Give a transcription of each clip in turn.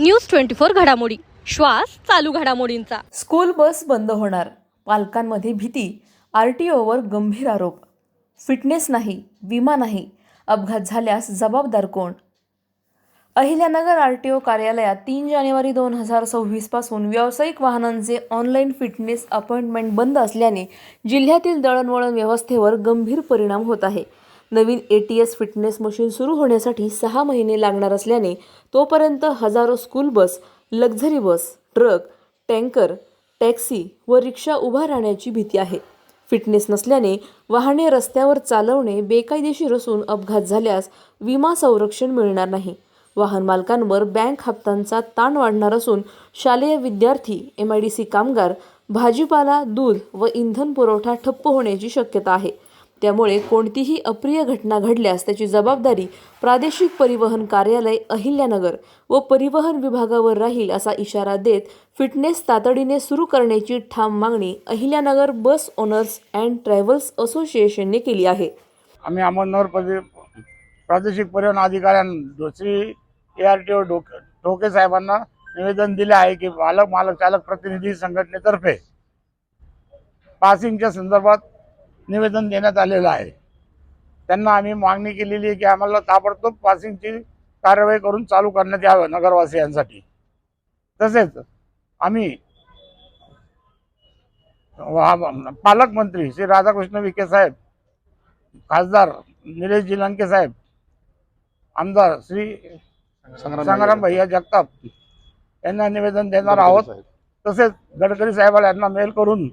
News twenty four घडामोडी. श्वास चालू घडामोडींचा. स्कूल बस बंद होणार. पालकांमध्ये भीती. आर टी ओवर गंभीर आरोप. फिटनेस नाही विमा नाही. अपघात झाल्यास जबाबदार कोण? अहिल्यानगर आर टी ओ कार्यालयात तीन जानेवारी दोन हजार सव्वीसपासून व्यावसायिक वाहनांचे ऑनलाईन फिटनेस अपॉइंटमेंट बंद असल्याने जिल्ह्यातील दळणवळण व्यवस्थेवर गंभीर परिणाम होत आहे. नवीन A T S fitness machine सुरू होण्यासाठी सहा महिने लागणार असल्याने तोपर्यंत हजारो school bus luxury bus truck tanker taxi व रिक्षा उभा राहण्याची भीती आहे. फिटनेस नसल्याने वाहने रस्त्यावर चालवणे बेकायदेशीर असून अपघात झाल्यास विमा संरक्षण मिळणार नाही. वाहन मालकांवर बँक हप्त्यांचा ताण वाढणार असून शालेय विद्यार्थी एम आय डी सी कामगार भाजीपाला दूध व इंधन पुरवठा ठप्प होण्याची शक्यता आहे. त्यामुळे कोणतीही अप्रिय घटना घडल्यास त्याची जबाबदारी प्रादेशिक परिवहन कार्यालय अहिल्यानगर व परिवहन विभागावर राहील असा इशारा देत फिटनेस तातडीने सुरू करण्याची ठाम मागणी Ahilyanagar bus owners and travels असोसिएशनने केली आहे. आम्ही अहमदनगर प्रदे प्रादेशिक परिवहन अधिकाऱ्यांना Shri A R T O Doke Doke साहेबांना निवेदन दिले आहे की मालक मालक चालक प्रतिनिधी संघटनेतर्फे पासिंगच्या संदर्भात निवेदन देण्यात आलेलं आहे. त्यांना आम्ही मागणी केलेली आहे की आम्हाला ताबडतोब पासिंगची कार्यवाही करून चालू करण्यात यावं नगरवासियांसाठी. तसेच आम्ही पालकमंत्री श्री राधाकृष्ण विखे साहेब खासदार निलेश जिलंके साहेब आमदार श्री संग्राम भैया जगताप यांना निवेदन देणार आहोत. तसेच गडकरी साहेबाला यांना मेल करून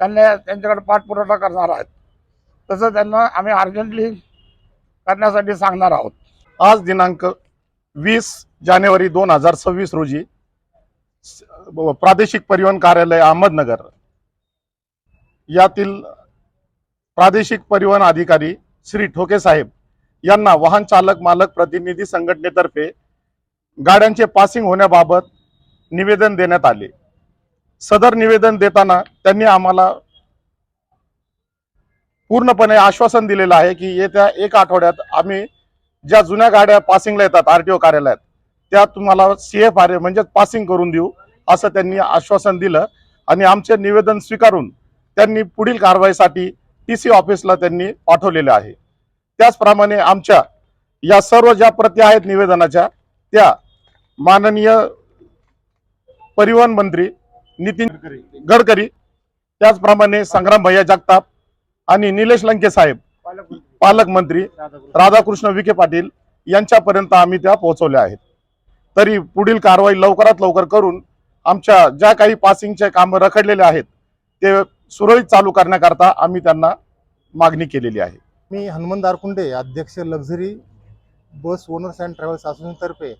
त्यांना त्यांच्याकडे पाठपुरवठा करणार आहेत. तसं त्यांना आम्ही अर्जंटली करण्यासाठी सांगणार आहोत. आज दिनांक वीस जानेवारी दोन हजार सव्वीस रोजी प्रादेशिक परिवहन कार्यालय अहमदनगर यातील प्रादेशिक परिवहन अधिकारी श्री ठोके साहेब यांना वाहन चालक मालक प्रतिनिधी संघटनेतर्फे गाड्यांचे पासिंग होण्याबाबत निवेदन देण्यात आले. सदर निवेदन देताना त्यांनी आम्हाला पूर्णपणे आश्वासन दिलेलं आहे की येत्या एक आठवड्यात आम्ही ज्या जुन्या गाड्या पासिंगला येतात आर टी ओ कार्यालयात त्या तुम्हाला सी एफ आर ए म्हणजेच पासिंग करून देऊ असं त्यांनी आश्वासन दिलं. आणि आमचे निवेदन स्वीकारून त्यांनी पुढील कारवाईसाठी टी सी ऑफिसला त्यांनी पाठवलेले आहे. त्याचप्रमाणे आमच्या या सर्व ज्या प्रती आहेत निवेदनाच्या त्या माननीय परिवहन मंत्री नितीन गडकरी त्याचप्रमाणे संग्राम भैया जगताप आणि निलेश लंके साहेब पालकमंत्री राधाकृष्ण विखे पाटील यांच्यापर्यंत आम्ही त्या पोहोचवल्या आहेत. तरी पुढील कारवाई लवकरात लवकर करून आमच्या ज्या काही पासिंगचे काम रखडलेले आहेत ते सुरळीत चालू करण्याकरता आम्ही त्यांना मागणी केलेली आहे. मी हनुमंत दारकुंडे अध्यक्ष luxury bus owners and travels असोसिएशनतर्फे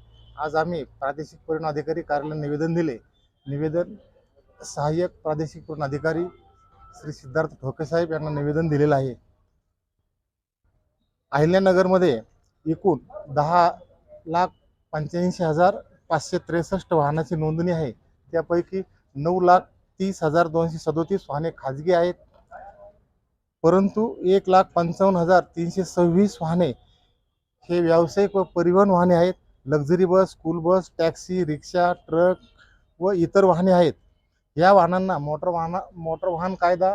आज आम्ही प्रादेशिक परिवहन अधिकारी कार्यालयात निवेदन दिले. निवेदन सहाय्यक प्रादेशिक पूर्ण अधिकारी श्री सिद्धार्थ ठोके साहेब यांना निवेदन दिलेलं आहे. अहिल्यानगरमध्ये एकूण दहा लाख पंच्याऐंशी हजार पाचशे त्रेसष्ट वाहनाची नोंदणी आहे. त्यापैकी नऊ लाख तीस हजार दोनशे सदोतीस वाहने खाजगी आहेत. परंतु एक लाख पंचावन्न हजार तीनशे सव्वीस वाहने हे व्यावसायिक व परिवहन वाहने आहेत. Luxury bus school bus taxi रिक्षा ट्रक व इतर वाहने आहेत. या वाहनांना मोटर वाहना मोटर वाहन कायदा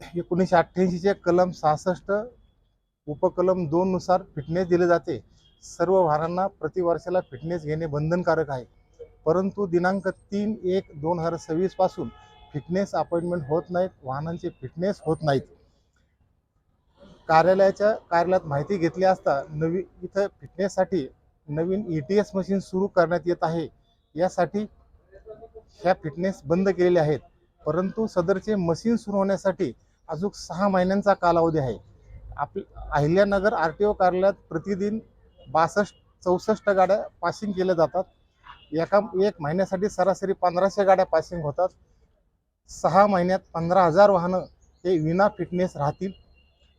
एकोणीसशे अठ्ठ्याऐंशीचे कलम सहासष्ट उपकलम दोननुसार फिटनेस दिले जाते. सर्व वाहनांना प्रतिवर्षाला फिटनेस घेणे बंधनकारक आहे. परंतु दिनांक तीन एक दोन हजार सव्वीसपासून फिटनेस अपॉइंटमेंट होत नाहीत वाहनांचे फिटनेस होत नाहीत. कार्यालयाच्या कार्यालयात माहिती घेतली असता नवी इथं फिटनेससाठी नवीन ई टी एस मशीन सुरू करण्यात येत आहे. यासाठी ह्या फिटनेस बंद केलेल्या आहेत. परंतु सदरचे मशीन सुरू होण्यासाठी अजून सहा महिन्यांचा कालावधी आहे. आप अहिल्यानगर आर टी ओ कार्यालयात प्रतिदिन बासष्ट चौसष्ट गाड्या पासिंग केल्या जातात. एका एक महिन्यासाठी सरासरी पंधराशे गाड्या पासिंग होतात. सहा महिन्यात पंधरा हजार वाहनं हे विना फिटनेस राहतील.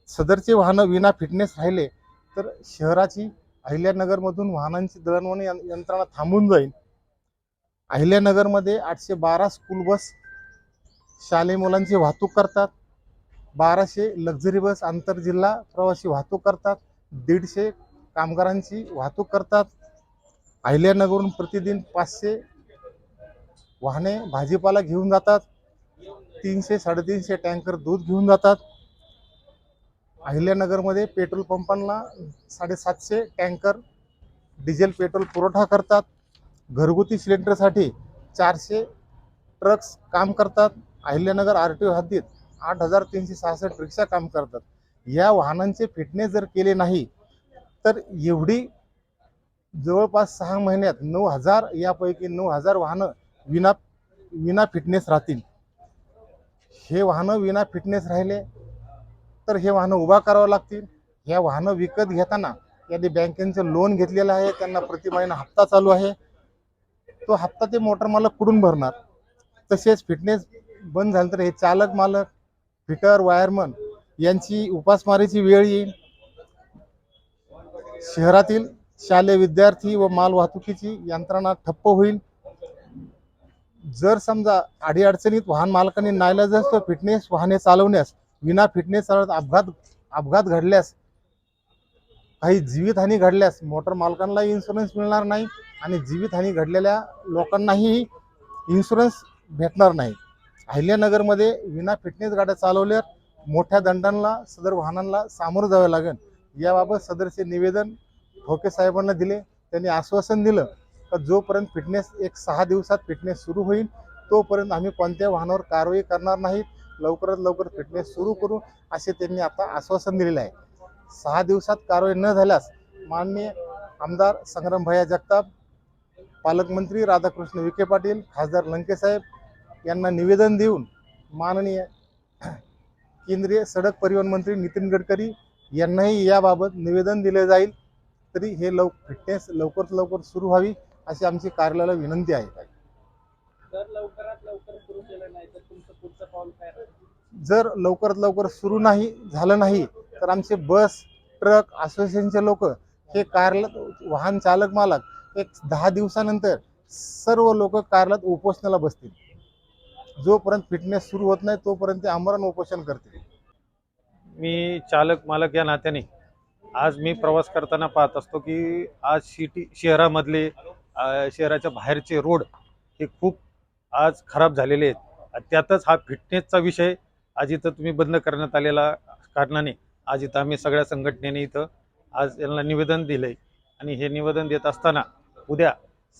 सदरचे वाहनं विना फिटनेस राहिले तर शहराची अहिल्यानगरमधून वाहनांची दळणवळण यंत्रणा थांबून जाईल. अहिल्यानगरमध्ये आठशे बारा स्कूल बस शालेय मुलांची वाहतूक करतात. बाराशे लक्झरी बस आंतरजिल्हा प्रवासी वाहतूक करतात. दीडशे कामगारांची वाहतूक करतात. अहिल्यानगरहून प्रतिदिन पाचशे वाहने भाजीपाला घेऊन जातात. तीनशे साडेतीनशे टँकर दूध घेऊन जातात. अहिल्यानगरमध्ये पेट्रोल पंपांना साडेसातशे टँकर डिझेल पेट्रोल पुरवठा करतात. घरगुती सिलेंडरसाठी चारशे ट्रक्स काम करतात. अहिल्यानगर आर टी ओ हद्दीत आठ हजार तीनशे सहासष्ट रिक्षा काम करतात. या वाहनांचे फिटनेस जर केले नाही तर एवढी जवळपास सहा महिन्यात नऊ हजार यापैकी नऊ हजार वाहनं विना विना फिटनेस राहतील. हे वाहनं विना फिटनेस राहिले तर हे वाहनं उभा करावं लागतील. ह्या वाहनं विकत घेताना यांनी बँकेचं लोन घेतलेलं आहे. त्यांना प्रति महिना हप्ता चालू आहे. तो हप्ता ते मोटर मालक कुठून भरणार? तसेच फिटनेस बंद झालं तर हे चालक मालक फिटर वायरमन यांची उपासमारीची वेळ येईल. शहरातील शालेय विद्यार्थी व माल वाहतुकीची यंत्रणा ठप्प होईल. जर समजा अडीअडचणीत वाहन मालकांनी नाईलाजास्तव फिटनेस वाहने चालवण्यास विना फिटनेस चालवत अपघात अपघात घडल्यास काही जीवितहानी घडल्यास मोटर मालकांना इन्शुरन्स मिळणार नाही आणि जीवितहानी घडलेल्या लोकांनाही इन्शुरन्स भेटणार नाही. अहिल्यानगरमध्ये विना फिटनेस गाड्या चालवल्यावर मोठ्या दंडांना सदर वाहनांना सामोरं जावं लागेल. याबाबत सदरचे निवेदन ठोके साहेबांना दिले. त्यांनी आश्वासन दिलं का जोपर्यंत फिटनेस एक सहा दिवसात फिटनेस सुरू होईल तोपर्यंत आम्ही कोणत्या वाहनावर कारवाई करणार नाहीत लवकरात लवकर फिटनेस सुरू करू असे त्यांनी आता आश्वासन दिलेलं आहे. सहा दिवसात कारवाई न झाल्यास माननीय आमदार संग्रामभैया जगताप पालकमंत्री राधाकृष्ण विखे पाटील खासदार लंकेसाहेब यांना निवेदन देऊन माननीय केंद्रीय सडक परिवहन मंत्री नितीन गडकरी यांनाही याबाबत निवेदन दिले जाईल तरी हे लव फिटनेस लवकरात लवकर सुरू व्हावी अशी आमची कार्यालयाला विनंती आहे. जर लवकरात लवकर सुरू नाही झालं नाही तर आमचे बस ट्रक असोसिएशनचे लोक हे कारला वाहन चालक मालक एक दहा दिवसानंतर सर्व लोक कारलात उपोषणाला बसतील. जोपर्यंत फिटनेस सुरू होत नाही तोपर्यंत ते आमरण उपोषण करतील. मी चालक मालक या नात्याने आज मी प्रवास करताना पाहत असतो की आज सिटी शहरामधले शहराच्या बाहेरचे रोड हे खूप आज खराब झालेले आहेत. त्यातच हा फिटनेसचा विषय आज इथं तुम्ही बंद करण्यात आलेला कारणाने आज इथं आम्ही सगळ्या संघटनेने इथं आज यांना निवेदन दिलं आहे आणि हे निवेदन देत असताना उद्या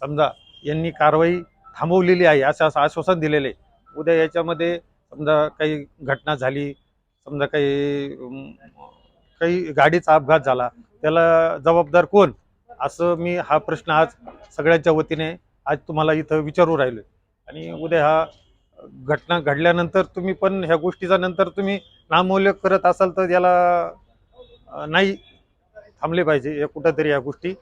समजा यांनी कारवाई थांबवलेली आहे असं असं आश्वासन दिलेलं आहे. उद्या याच्यामध्ये समजा काही घटना झाली समजा काही काही गाडीचा अपघात झाला त्याला जबाबदार कोण? असं मी हा प्रश्न आज सगळ्यांच्या वतीने आज तुम्हाला इथं विचारू राहिलो आणि उद्या हा घटना घडल्यानंतर तुम्ही पण ह्या गोष्टीचा नंतर तुम्ही नामूल्य करत असाल तर याला नाही थांबले पाहिजे या कुठंतरी या गोष्टी.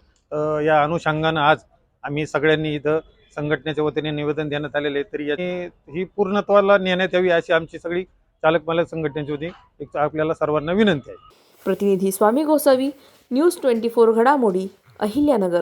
या अनुषंगानं आज आम्ही सगळ्यांनी इथं संघटनेच्या वतीने निवेदन देण्यात आलेले आहे. तरी याची ही पूर्णत्वाला नेण्यात यावी अशी आमची सगळी चालक मालक संघटनेची होती एक आपल्याला सर्वांना विनंती आहे. प्रतिनिधी Swami Gosavi news twenty four घडामोडी अहिल्यानगर.